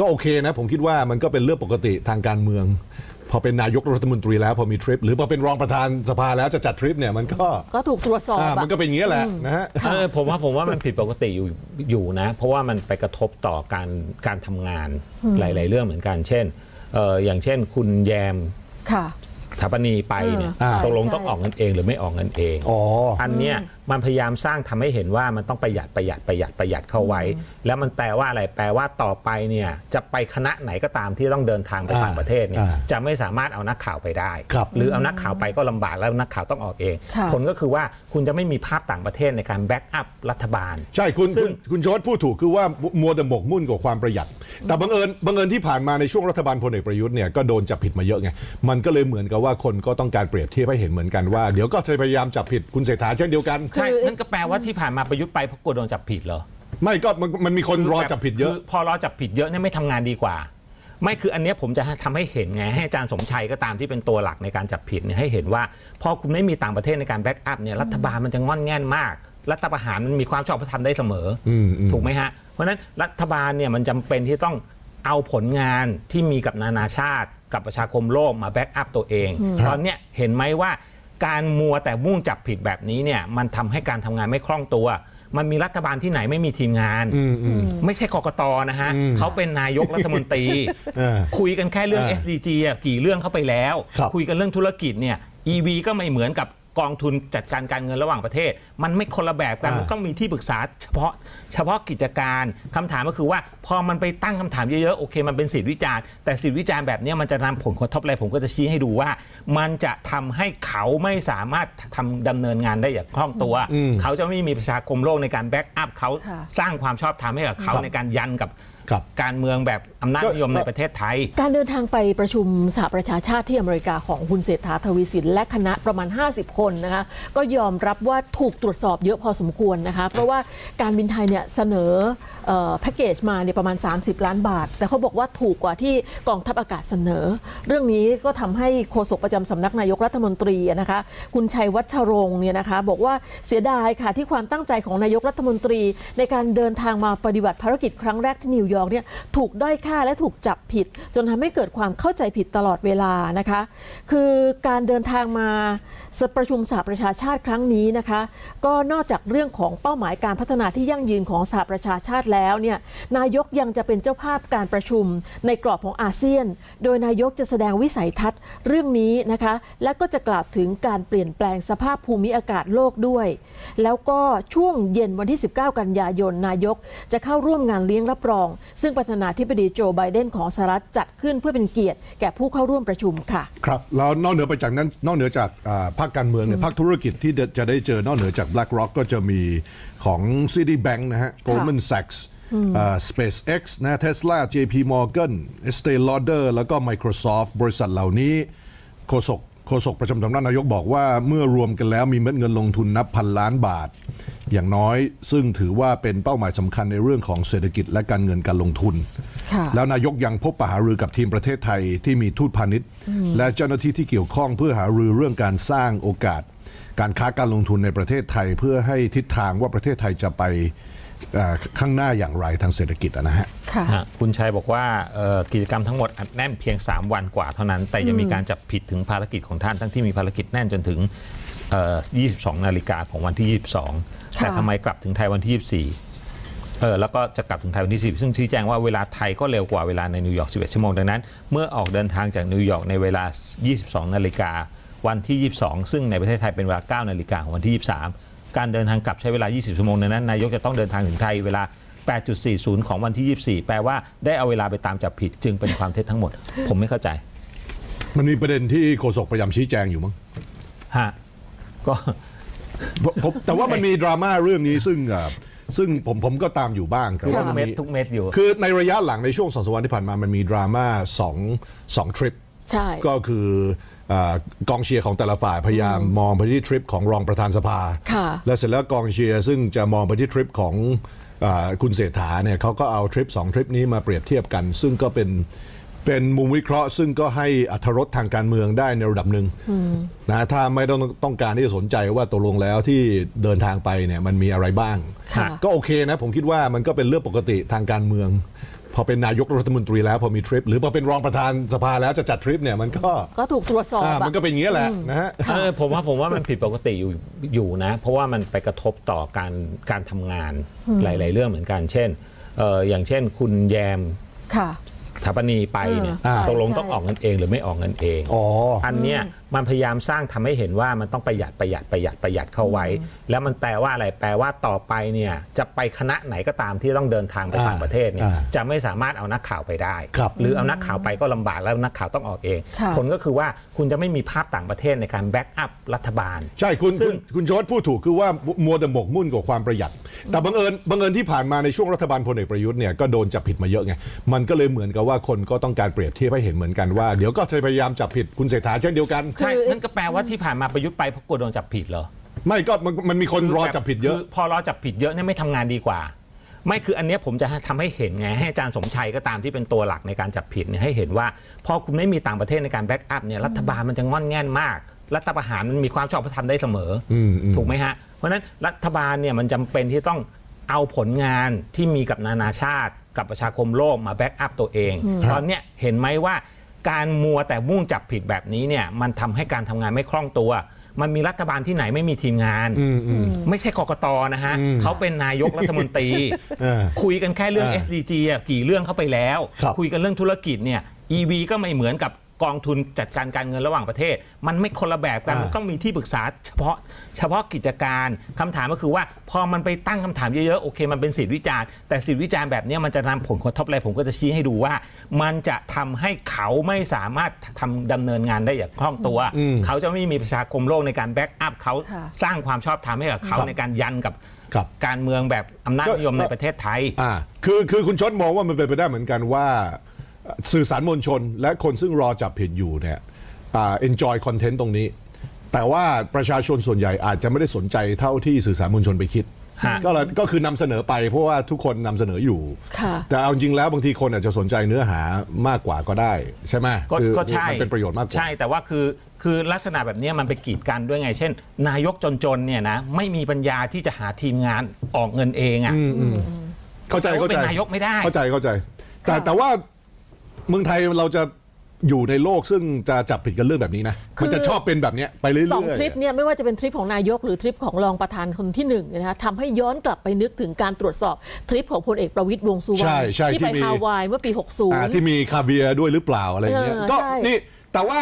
ก็โอเคนะ ผมคิดว่ามันก็เป็นเรื่องปกติทางการเมือง พอเป็นนายกรัฐมนตรีแล้วพอมีทริป หรือพอเป็นรองประธานสภาแล้วจะจัดทริปเนี่ยมันก็ก็ถูกตรวจสอบอ่าอะ มันก็เป็นอย่างนี้ยแหละนะฮะ เออผมว่าผมว่ามันผิดปกติอยู่อยู่นะ เพราะว่ามันไปกระทบต่อการการทำงานหลาย ๆ เรื่องเหมือนกัน เช่นเอออย่างเช่นคุณแยม ค่ะ ถาปนีไปเนี่ยอ่า ตกลงใช่ต้องออกเงินเองหรือไม่ออกเงินเอง อ๋อ อันเนี้ยมันพยายามสร้างทำให้เห็นว่ามันต้องประหยัดประหยัดประหยัดประหยัดเข้าไว้ แล้วมันแปลว่าอะไรแปลว่าต่อไปเนี่ยจะไปคณะไหนก็ตามที่ต้องเดินทางไปอ่าต่างประเทศเนี่ยอ่าจะไม่สามารถเอานักข่าวไปได้ ครับหรือเอานักข่าวไปก็ลำบากแล้วนักข่าวต้องออกเอง ค่ะ ผลก็คือว่าคุณจะไม่มีภาพต่างประเทศในการแบ็กอัพรัฐบาล ใช่คุณซึ่คุณงคุณโชตพูดถูกคือว่ามัวแต่หมกมุ่นกับความประหยัด แต่บังเอิญบังเอิญที่ผ่านมาในช่วงรัฐบาลพลเอกประยุทธ์เนี่ยก็โดนจับผิดมาเยอะไง มันก็เลยเหมือนกับว่าคนก็ต้องการเปรียบเทียบให้เห็นเหมือนกันว่าเดี๋ยวก็จะพยายามจับผิดคุณเศรษฐาเช่นเดียวกัน ใช่นั่นก็แปลว่าที่ผ่านมาประยุทธ์ไปเพราะกลัวโดนจับผิดเหรอไม่ก็มันมันมีคนรอจับผิดเยอะ คืพอรอจับผิดเยอะเนี่ยไม่ทำงานดีกว่า ไม่คืออันเนี้ยผมจะทำให้เห็นไงให้อาจารย์สมชัยก็ตามที่เป็นตัวหลักในการจับผิดเนี่ยให้เห็นว่า พอคุณไม่มีต่างประเทศในการแบ็กอัพเนี่ยรัฐบาลมันจะงอนแง่นมาก รัฐประหารมันมีความชอบธรรมได้เสมออมอืมถูกไหมฮะ เพราะฉะนั้นรัฐบาลเนี่ยมันจำเป็นที่ต้องเอาผลงานที่มีกับนานาชาติกับประชาคมโลกมาแบ็กอัพตัวเอง ตอนเนี้ยเห็นไหมว่าการมัวแต่มุ่งจับผิดแบบนี้เนี่ยมันทำให้การทำงานไม่คล่องตัว มันมีรัฐบาลที่ไหนไม่มีทีมงาน ไม่ใช่กกตนะฮะเขาเป็นนายกรัฐมนตรีเออคุยกันแค่เรื่องอ่า SDG อะกี่เรื่องเข้าไปแล้วครับคุยกันเรื่องธุรกิจเนี่ย EV ก็ไม่เหมือนกับ กองทุนจัดการการเงินระหว่างประเทศ มันไม่คนละแบบกันอ่ามัมันต้องมีที่ปรึกษาเฉพาะเฉพาะกิจการคำถามก็คือว่า พอมันไปตั้งคำถามเยอะๆโอเค มันเป็นสิทธิวิจารณ์แต่สิทธิวิจารณ์แบบเนี้ยมันจะนำผลกระทบอะไรผมก็จะชี้ให้ดูว่า มันจะทำให้เขาไม่สามารถทำดำเนินงานได้อย่างคล่องตัวอืมเขาจะไม่มีประชาคมโลกในการแบ็กอัพเขาค่ะสร้างความชอบธรรมให้กับเขาครับในการยันกับ ครับ การเมืองแบบอำนาจนิยมในประเทศไทย การเดินทางไปประชุมสหประชาชาติที่อเมริกาของคุณเศรษฐาทวีสิน และคณะประมาณ 50 คนนะคะก็ยอมรับว่าถูกตรวจสอบเยอะพอสมควรนะคะเพราะว่าการบินไทยเนี่ยเสนอเอ่อแพ็กเกจมาเนี่ยประมาณ 30 ล้านบาท แต่เขาบอกว่าถูกกว่าที่กองทัพอากาศเสนอ เรื่องนี้ก็ทำให้โฆษกประจำสำนักนายกรัฐมนตรีนะคะคุณชัยวัชรงค์เนี่ยนะคะบอกว่าเสียดายค่ะที่ความตั้งใจของนายกรัฐมนตรี ในการเดินทางมาปฏิบัติภารกิจครั้งแรกที่นิวยอร์กเนี่ยถูกด้อยค่าและถูกจับผิด จนทำให้เกิดความเข้าใจผิดตลอดเวลานะคะ คือการเดินทางมา ประชุมสหประชาชาติครั้งนี้นะคะ ก็นอกจากเรื่องของเป้าหมายการพัฒนาที่ยั่งยืนของสหประชาชาติแล้วเนี่ยนายกยังจะเป็นเจ้าภาพการประชุมในกรอบของอาเซียน โดยนายกจะแสดงวิสัยทัศน์เรื่องนี้นะคะ และก็จะกล่าวถึงการเปลี่ยนแปลงสภาพภูมิอากาศโลกด้วย แล้วก็ช่วงเย็นวันที่ 19 กันยายนนายกจะเข้าร่วมงานเลี้ยงรับรอง ซึ่งประธานาธิบดีโจไบเดนของสหรัฐจัดขึ้นเพื่อเป็นเกียรติ แก่ผู้เข้าร่วมประชุมค่ะ ครับแล้วนอกเหนือไปจากนั้นนอกเหนือจากอ่าภาคการเมืองเนี่ยภาคธุรกิจที่จะได้เจอนอกเหนือจาก BlackRock ก็จะมีของ Citibank นะฮะ Goldman Sachs อ่า SpaceX นะ Tesla JP Morgan Estee Lauder แล้วก็ Microsoft บริษัทเหล่านี้โฆษก โฆษกประจำสำนักนายกบอกว่าเมื่อรวมกันแล้วมีเม็ดเงินลงทุนนับพันล้านบาท อย่างน้อยซึ่งถือว่าเป็นเป้าหมายสำคัญในเรื่องของเศรษฐกิจและการเงินการลงทุนค่ะแล้วนายกยังพบปะหารือกับทีมประเทศไทยที่มีทูตพาณิชย์ และเจ้าหน้าที่ที่เกี่ยวข้องเพื่อหารือเรื่องการสร้างโอกาส การค้าการลงทุนในประเทศไทยเพื่อให้ทิศทางว่าประเทศไทยจะไปเอ่อ ข้างหน้าอย่างไรทางเศรษฐกิจอะนะฮะค่ะฮะคุณชัยบอกว่าเอ่อกิจกรรมทั้งหมดอัดแน่นเพียง 3 วันกว่าเท่านั้น แต่ยังมีการจับผิดถึงภารกิจของท่าน ทั้งที่มีภารกิจแน่นจนถึงเอ่อ22 นาฬิกาของวันที่ 22 แต่ทำไมกลับถึงไทยวันที่ 24เออแล้วก็จะกลับถึงไทยวันที่ 10 ซึ่งชี้แจงว่าเวลาไทยก็เร็วกว่าเวลาในนิวยอร์ก 11 ชั่วโมง ดังนั้น เมื่อออกเดินทางจากนิวยอร์กในเวลา 22 นาฬิกาวันที่ 22 ซึ่งในประเทศไทยเป็นเวลา 9 นาฬิกาของวันที่ 23 การเดินทางกลับใช้เวลา 20 ชั่วโมงดังนั้นนายกจะต้องเดินทางถึงไทยเวลา 8.40 ของวันที่ 24 แปลว่าได้เอาเวลาไปตามจับผิดจึงเป็นความเท็จทั้งหมด ผมไม่เข้าใจ มันมีประเด็นที่โฆษกพยายามชี้แจงอยู่มั้งฮะก็ ผมผมแต่ว่ามันมีดราม่าเรื่องนี้ซึ่งเอ่อซึ่งผมผมก็ตามอยู่บ้างคือทุว่ากมันเม็ดมีทุกเม็ดอยู่ คือในระยะหลังในช่วงสองสามวันที่ผ่านมามันมีดราม่าสองสองทริป ใช่ ก็คือเอ่อ กองเชียร์ของแต่ละฝ่ายพยายามมองไปที่ทริปของรองประธานสภาค่ะและเสร็จแล้วกองเชียร์ซึ่งจะมองไปที่ทริปของเออคุณเศรษฐาเนี่ยเขาก็เอาทริปสองทริปนี้มาเปรียบเทียบกัน ซึ่งก็เป็นเป็นมุมวิเคราะห์ ซึ่งก็ให้อัธรสทางการเมืองได้ในระดับหนึ่งนะถ้าไม่ต้องต้องการที่จะสนใจว่าตกลงแล้วที่เดินทางไปเนี่ยมันมีอะไรบ้างค่ะก็โอเคนะผมคิดว่ามันก็เป็นเรื่องปกติทางการเมือง พพอเป็นนายกรัฐมนตรีแล้วพอมีทริป หรือพอเป็นรองประธานสภาแล้วจะจัดทริปเนี่ยมันก็ก็ถูกตรวจสอบอ่าอะมันก็เป็นอย่างนี้ยแหละนะฮะ เออผมว่าผมว่ามันผิดปกติอยู่อยู่นะ เพราะว่ามันไปกระทบต่อการการทำงานหลาย ๆ เรื่องเหมือนกัน เช่นเอออย่างเช่นคุณแยม ค่ะ ถาปนีไปเนี่ยอ่า ตกลงใช่ต้องออกเงินเองหรือไม่ออกเงินเอง อ๋อ อันเนี้ยมันพยายามสร้างทำให้เห็นว่ามันต้องประหยัดประหยัดประหยัดประหยัดเข้าไว้ แล้วมันแปลว่าอะไรแปลว่าต่อไปเนี่ยจะไปคณะไหนก็ตามที่ต้องเดินทางไปอ่าต่างประเทศเนี่ยอ่าจะไม่สามารถเอานักข่าวไปได้ ครับหรือเอานักข่าวไปก็ลำบากแล้วนักข่าวต้องออกเอง ค่ะ ผลก็คือว่าคุณจะไม่มีภาพต่างประเทศในการแบ็กอัพรัฐบาล ใช่คุณซึ่คุณงคุณโจทพูดถูกคือว่ามัวแต่หมกมุ่นกับความประหยัด แต่บังเอิญบังเอิญที่ผ่านมาในช่วงรัฐบาลพลเอกประยุทธ์เนี่ยก็โดนจับผิดมาเยอะไงมันก็เลยเหมือนกับว่าคนก็ต้องการเปรียบเทียบให้เห็นเหมือนกันว่าเดี๋ยวก็จะพยายามจับผิดคุณเศรษฐาเช่นเดียวกัน ใช่คือนั่นก็แปลว่าที่ผ่านมาประยุทธ์ไปเพราะกลัวโดนจับผิดเหรอไม่ก็มันมันมีคนรอจับผิดเยอะ คืพอรอจับผิดเยอะเนี่ยไม่ทำงานดีกว่า ไม่คืออันเนี้ยผมจะทำให้เห็นไงให้อาจารย์สมชัยก็ตามที่เป็นตัวหลักในการจับผิดเนี่ยให้เห็นว่า พอคุณไม่มีต่างประเทศในการแบ็กอัพเนี่ยรัฐบาลมันจะง่อนแง่นมาก รัฐประหารมันมีความชอบธรรมได้เสมออมอืมถูกไหมฮะเพราะฉะนั้นรัฐบาลเนี่ยมันจำเป็นที่ต้องเอาผลงานที่มีกับนานาชาติ กับประชาคมโลกมาแบ็กอัพตัวเอง ตอนเนี้ยเห็นไหมว่าการมัวแต่มุ่งจับผิดแบบนี้เนี่ยมันทำให้การทำงานไม่คล่องตัว มันมีรัฐบาลที่ไหนไม่มีทีมงานอืมอืมไม่ใช่กกตนะฮะอืมเขาเป็นนายกรัฐมนตรีเออคุยกันแค่เรื่องเออ SDG อะกี่เรื่องเข้าไปแล้วครับคุยกันเรื่องธุรกิจเนี่ย EV ก็ไม่เหมือนกับ กองทุนจัดการการเงินระหว่างประเทศ มันไม่คนละแบบกันอ่ามัมันต้องมีที่ปรึกษาเฉพาะเฉพาะกิจการคำถามก็คือว่าพอมันไปตั้งคำถามเยอะๆโอเค มันเป็นสิทธิวิจารณ์แต่สิทธิวิจารณ์แบบเนี้ยมันจะนำผลกระทบอะไรผมก็จะชี้ให้ดูว่า มันจะทำให้เขาไม่สามารถทำดำเนินงานได้อย่างคล่องตัวอืมเขาจะไม่มีประชาคมโลกในการแบ็กอัพเขาค่ะสร้างความชอบธรรมให้กับเขาครับในการยันกับครับการเมืองแบบอำนาจนิยมในประเทศไทยอ่าคือคือคุณชดมองว่ามันเป็นไปได้เหมือนกันว่า สื่อสารมวลชน และคนซึ่งรอจับผิดอยู่เนี่ยอ่า enjoy content ตรงนี้ แต่ว่าประชาชนส่วนใหญ่อาจจะไม่ได้สนใจเท่าที่สื่อสารมวลชนไปคิดฮะก็เลยก็คือนำเสนอไปเพราะว่าทุกคนนำเสนออยู่ค่ะแต่เอาจริงแล้วบางทีคนอาจจะสนใจเนื้อหามากกว่าก็ได้ ใช่ไหมก็คือก็ใช่มันเป็นประโยชน์มากกว่าใช่แต่ว่าคือคือลักษณะแบบเนี้ยมันไปกีดกันด้วยไง เช่น นายกจนๆเนี่ยนะไม่มีปัญญาที่จะหาทีมงานออกเงินเองอะเข้าใจแต่ว่าเข้าใจเป็นนายกไม่ได้เข้าใจเข้าใจ แต่ค่ะแต่ว่า เมืองไทยเราจะอยู่ในโลกซึ่งจะจับผิดกันเรื่องแบบนี้นะ คือ มันจะชอบเป็นแบบเนี้ยไปเรื่อยๆสองทริปเนี่ยไม่ว่าจะเป็นทริปของนายกหรือทริปของรองประธานคนที่หนึ่งเนยนะคะทำให้ย้อนกลับไปนึกถึงการตรวจสอบทริปของพลเอกประวิตยวงษ์สุวรรใช่ณใช่ที่ที่ไปมีฮาวายเมื่อปี อ่าที่60มีคาเวียร์ด้วยหรือเปล่าอะไรอย่างเงี้ยเออก็ใช่ นี่แต่ว่า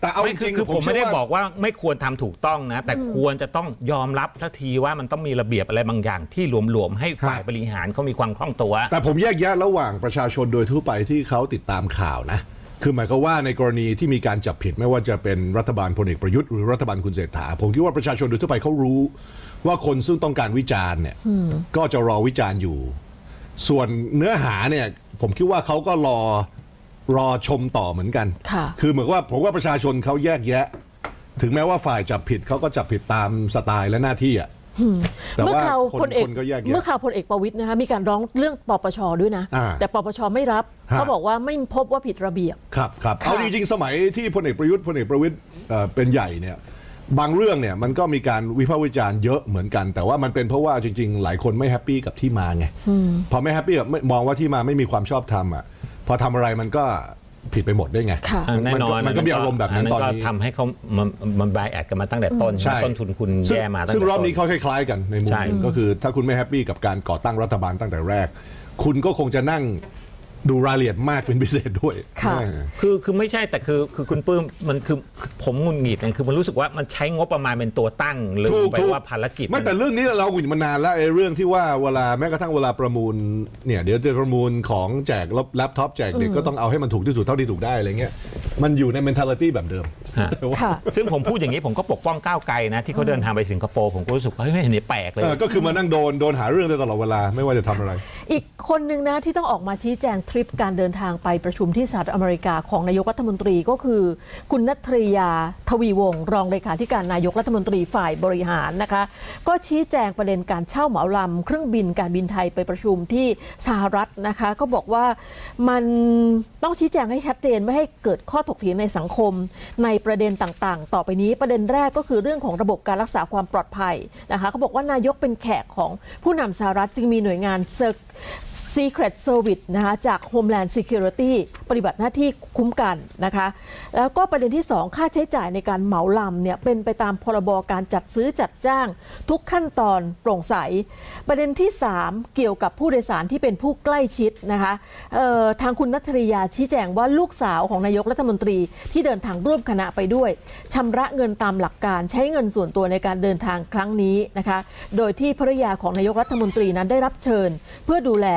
แต่เอาจไม่คือริงคือๆผมไม่ได้เชื่ว่าบอกว่าไม่ควรทำถูกต้องนะ แต่ควรจะต้องยอมรับทันทีว่ามันต้องมีระเบียบอะไรบางอย่างที่หลวมๆให้ฝ่ายบริหารเขามีความคล่องตัว แต่ผมแยกแยะระหว่างประชาชนโดยทั่วไปที่เขาติดตามข่าวนะ คือหมายความว่าในกรณีที่มีการจับผิดไม่ว่าจะเป็นรัฐบาลพลเอกประยุทธ์หรือรัฐบาลคุณเศรษฐา ผมคิดว่าประชาชนโดยทั่วไปเขารู้ ว่าคนซึ่งต้องการวิจารณ์เนี่ยก็จะรอวิจารณ์อยู่ ส่วนเนื้อหาเนี่ยผมคิดว่าเขาก็รอ รอชมต่อเหมือนกัน ค่ะคือเหมือนว่าผมว่าประชาชนเขาแยกแยะ ถึงแม้ว่าฝ่ายจับผิดเขาก็จับผิดตามสไตล์และหน้าที่อะแต่เมื่อว่าข่าวคนพลเอกคนก็แยกเมื่อแยะข่าวพลเอกประวิตยนะคะมีการร้องเรื่องปปชด้วยนะ อ่าแต่ปปชไม่รับฮะ เขาบอกว่าไม่พบว่าผิดระเบียบ ครับครับค่ะเอาจริงๆสมัยที่พลเอกประยุทธ์พลเอกประวิทย์เอ่อเป็นใหญ่เนี่ยบางเรื่องเนี่ยมันก็มีการวิพากษ์วิจารณ์เยอะเหมือนกัน แต่ว่ามันเป็นเพราะว่าจริง ๆ หลายคนไม่แฮปปี้กับที่มาไงพอไม่แฮปปี้กับไม่มองว่าที่มาไม่มีความชอบธรรมอะ พอทำอะไรมันก็ผิดไปหมดได้ไงค่ะอะแน่นอนมันก็มีอารมณ์แบบนั้นตอนก็นี้ทำให้เขามันมันบายแอดกันมาตั้งแต่ต้นใช่ต้นทุนคุณซึ่งแย่มาตั้งแต่ซึ่งรอบต้นี้เขาคล้ายๆกันในมุมใช่หนึ่งก็คือถ้าคุณไม่แฮปปี้กับการก่อตั้งรัฐบาลตั้งแต่แรก คุณก็คงจะนั่ง ดูรายละเอียดมากเป็นพิเศษด้วยค่ะเออคือคือไม่ใช่แต่คือคือคุณปื้มมันคือผมงุนหงิดเนี่ยคือมันรู้สึกว่ามันใช้งบประมาณเป็นตัวตั้งหรือถูกไปถูกว่าภารกิจไม่แต่เรื่องนี้เราคุยมานานแล้วไอ้เรื่องที่ว่าเวลาแม้กระทั่งเวลาประมูลเนี่ยเดี๋ยวจะประมูลของแจกแล็ปท็อปแจกเด็กก็ต้องเอาให้มันถูกที่สุดเท่าที่ถูกได้อะไรเงี้ยมันอยู่ใน mentality แบบเดิมฮะ แต่ว่าค่ะ ซึ่งผมพูดอย่างนี้ผมก็ปกป้องก้าวไกลนะ ที่เขาเดินทางไปสิงคโปร์ผมก็รู้สึกว่าเฮ้ยไม่เห็นแปลกเลย เออก็คือมานั่งโดน โดนหาเรื่องได้ตลอดเวลาไม่ว่าจะทำอะไร อีกคนหนึ่งนะที่ต้องออกมาชี้แจงทริปการเดินทางไปประชุมที่สหรัฐอเมริกาของนายกรัฐมนตรีก็คือ คุณนัทริยาทวีวงศ์รองเลขาธิการนายกรัฐมนตรีฝ่ายบริหารนะคะ ก็ชี้แจงประเด็นการเช่าเหมาลำเครื่องบินการบินไทยไปประชุมที่สหรัฐนะคะ ก็บอกว่ามันต้องชี้แจงให้ชัดเจนไม่ให้เกิดข้อถกเถียงในสังคมในประเด็นต่างๆ ต่อไปนี้ประเด็นแรกก็คือเรื่องของระบบการรักษาความปลอดภัยนะคะเขาบอกว่านายกเป็นแขกของผู้นำสหรัฐจึงมีหน่วยงาน Secret Service นะคะจาก Homeland Security ปฏิบัติหน้าที่คุ้มกันนะคะ แล้วก็ประเด็นที่ 2 ค่าใช้จ่ายในการเหมาลำเนี่ยเป็นไปตามพรบการจัดซื้อจัดจ้าง ทุกขั้นตอนโปร่งใส ประเด็นที่ 3 เกี่ยวกับผู้โดยสารที่เป็นผู้ใกล้ชิดนะคะทางคุณนัทริยาชี้แจงว่าลูกสาวของนายกรัฐมนตรีที่เดินทางร่วมคณะไปด้วยชำระเงินตามหลักการใช้เงินส่วนตัวในการเดินทางครั้งนี้นะคะ โดยที่ภรรยาของนายกรัฐมนตรีนั้นได้รับเชิญ เพื่อดูแล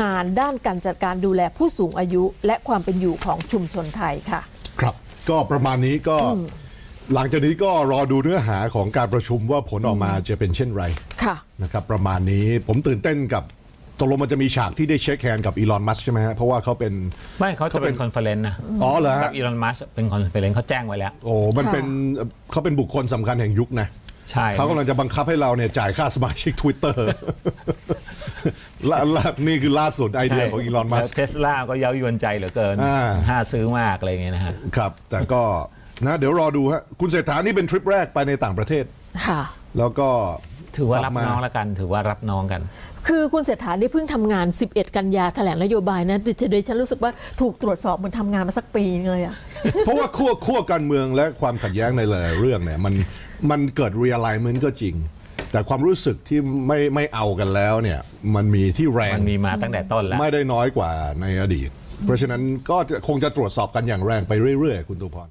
งานด้านการจัดการดูแลผู้สูงอายุ และความเป็นอยู่ของชุมชนไทยค่ะ ครับ ก็ประมาณนี้ก็หลังจากนี้ก็รอดูเนื้อหาของการประชุมว่าผลออกมาจะเป็นเช่นไรค่ะนะครับประมาณนี้ผมตื่นเต้นกับตกลงมันจะมีฉากที่ได้เช็คแฮนด์กับอีลอนมัสใช่ไหมฮะเพราะว่าเขาเป็น ไม่เขาจะเขาเป็เป็นนคอนเฟอเรนซ์นะอ๋อเหรอกัฮะบอีลอนมัสเป็นคอนเฟอเรนซ์เขาแจ้งไว้แล้ว โอ้มันค่ะเป็นเขาเป็นบุคคลสำคัญแห่งยุคนะใช่เขากำลังจะบังคับให้เราเนี่ยจ่ายค่าสมาชิก Twitter ล่าล่านี่คือล่าสุดไอเดียของอีลอนมัสเทสลาก็เย้ายวนใจเหลือเกินอ่า ห้าซื้อมากอะไรอย่างเงี้ยนะฮะ ครับ แต่ก็นะเดี๋ยวรอดูฮะคุณเศรษฐานี่เป็นทริปแรกไปในต่างประเทศ ค่ะ แล้วก็ ถือว่ารับกลับมาน้องแล้วกัน ถือว่ารับน้องกัน คือคุณเศรษฐานี่เพิ่งทำงาน 11 กันยาแถลงนโยบายนะดิฉันดิฉันรู้สึกว่าถูกตรวจสอบเหมันทำงานมาสักปีนึงเลยอะ เพราะว่าขั้วขั้วการเมืองและความขัดแย้งในหลายๆเรื่องเนี่ยมันมันเกิด realignment ก็จริง แต่ความรู้สึกที่ไม่ไม่เอากันแล้วเนี่ยมันมีที่แรงมันมีมาตั้งแต่ต้นแล้ว ไม่ได้น้อยกว่าในอดีต เพราะฉะนั้นก็จะคงจะตรวจสอบกันอย่างแรงไปเรื่อยๆ คุณตุพร